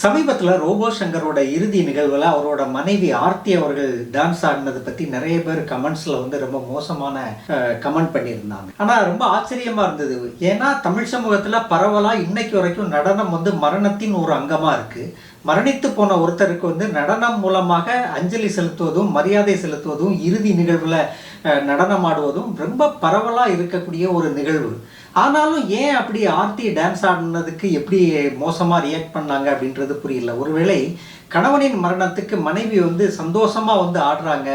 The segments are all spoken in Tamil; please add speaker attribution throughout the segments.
Speaker 1: சமீபத்தில் ரோபோ சங்கரோட இறுதி நிகழ்வில் அவரோட மனைவி ஆர்த்தி அவர்கள் டான்ஸ் ஆடினதை பற்றி நிறைய பேர் கமெண்ட்ஸில் வந்து ரொம்ப மோசமான கமெண்ட் பண்ணியிருந்தாங்க. ஆனால் ரொம்ப ஆச்சரியமாக இருந்தது. ஏன்னா தமிழ் சமூகத்தில் பரவலாக இன்னைக்கு வரைக்கும் நடனம் வந்து மரணத்தின் ஒரு அங்கமாக இருக்குது மரணித்து போன ஒருத்தருக்கு வந்து நடனம் மூலமாக அஞ்சலி செலுத்துவதும் மரியாதை செலுத்துவதும் இறுதி நிகழ்வில் நடனம் ஆடுவதும் ரொம்ப பரவலாக இருக்கக்கூடிய ஒரு நிகழ்வு. ஆனாலும் ஏன் அப்படி ஆர்த்தி டான்ஸ் ஆடினதுக்கு எப்படி மோசமாக ரியாக்ட் பண்ணாங்க அப்படின்றது புரியல. ஒருவேளை கணவனின் மரணத்துக்கு மனைவி வந்து சந்தோஷமாக வந்து ஆடுறாங்க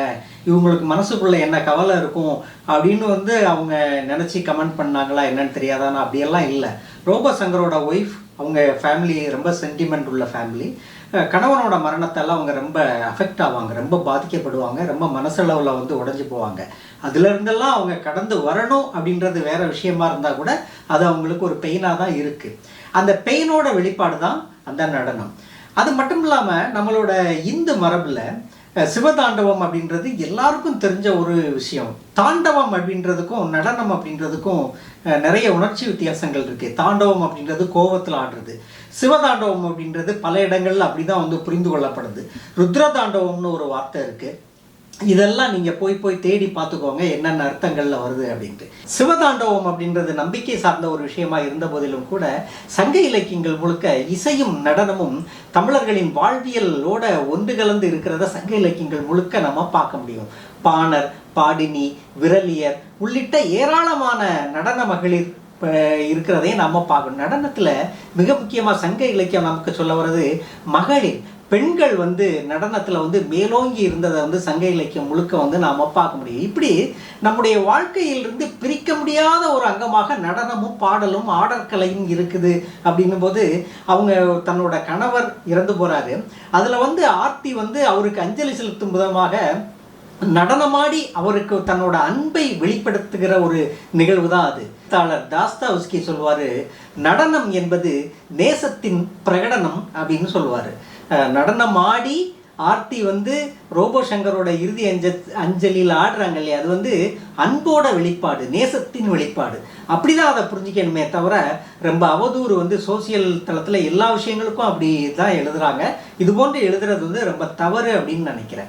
Speaker 1: இவங்களுக்கு மனசுக்குள்ளே என்ன கவலை இருக்கும் அப்படின்னு வந்து அவங்க நினச்சி கமெண்ட் பண்ணாங்களா என்னன்னு தெரியாதானா அப்படியெல்லாம் இல்லை. ரோபோ சங்கரோட ஒய்ஃப் அவங்க ஃபேமிலி ரொம்ப சென்டிமெண்ட் உள்ள ஃபேமிலி கணவனோட மரணத்தால் அவங்க ரொம்ப அஃபெக்ட் ஆவாங்க ரொம்ப பாதிக்கப்படுவாங்க ரொம்ப மனசளவில் வந்து உடஞ்சி போவாங்க. அதுல இருந்தெல்லாம் அவங்க கடந்து வரணும் அப்படின்றது வேற விஷயமா இருந்தால் கூட அது அவங்களுக்கு ஒரு பெயினாக தான் இருக்குது அந்த பெயினோட வெளிப்பாடு தான் அந்த நடனம். அது மட்டும் இல்லாமல் நம்மளோட இந்து மரபில் சிவதாண்டவம் அப்படின்றது எல்லாருக்கும் தெரிஞ்ச ஒரு விஷயம். தாண்டவம் அப்படின்றதுக்கும் நடனம் அப்படின்றதுக்கும் நிறைய உணர்ச்சி வித்தியாசங்கள் இருக்குது தாண்டவம் அப்படின்றது கோபத்தில் ஆடுறது. சிவதாண்டவம் அப்படின்றது பல இடங்கள்ல அப்படிதான் வந்து புரிந்து கொள்ளப்படுது. ருத்ர தாண்டவம்னு ஒரு வார்த்தை இருக்குது இதெல்லாம் நீங்க போய் போய் தேடி பார்த்துக்கோங்க என்னென்ன அர்த்தங்கள்ல வருது அப்படின்ட்டு. சிவதாண்டவம் அப்படின்றது நம்பிக்கை சார்ந்த ஒரு விஷயமா இருந்த போதிலும் கூட சங்க இலக்கியங்கள் முழுக்க இசையும் நடனமும் தமிழர்களின் வாழ்வியலோட ஒன்று கலந்து இருக்கிறத சங்க இலக்கியங்கள் முழுக்க நம்ம பார்க்க முடியும். பாணர் பாடினி விரலியர் உள்ளிட்ட ஏராளமான நடன மகளிர் இருக்கிறதையும் நம்ம பார்க்கணும். நடனத்தில் மிக முக்கியமாக சங்க இலக்கியம் நமக்கு சொல்ல வர்றது மகளிர். பெண்கள் வந்து நடனத்தில் வந்து மேலோங்கி இருந்ததை வந்து சங்க இலக்கியம் முழுக்க வந்து நாம் பார்க்க முடியும். இப்படி நம்முடைய வாழ்க்கையிலிருந்து பிரிக்க முடியாத ஒரு அங்கமாக நடனமும் பாடலும் ஆடற்கலையும் இருக்குது அப்படின்னும் போது அவங்க தன்னோட கணவர் இறந்து போகிறாரு அதில் வந்து ஆர்த்தி வந்து அவருக்கு அஞ்சலி செலுத்தும் விதமாக நடனமாடி அவருக்கு தன்னோட அன்பை வெளிப்படுத்துகிற ஒரு நிகழ்வு தான் அது. எழுத்தாளர் தாஸ்தாவுஸ்கி சொல்வார் நடனம் என்பது நேசத்தின் பிரகடனம் அப்படின்னு சொல்லுவார் நடனம் ஆடி ஆர்த்தி வந்து ரோபோ சங்கரோட இறுதி அஞ்ச அஞ்சலியில் ஆடுறாங்க இல்லையா? அது வந்து அன்போட வெளிப்பாடு நேசத்தின் வெளிப்பாடு. அப்படிதான் அதை புரிஞ்சுக்கணுமே தவிர ரொம்ப அவதூறு வந்து சோசியல் தளத்தில் எல்லா விஷயங்களுக்கும் அப்படி தான் எழுதுகிறாங்க இது போன்று எழுதுறது வந்து ரொம்ப தவறு அப்படின்னு நினைக்கிறேன்.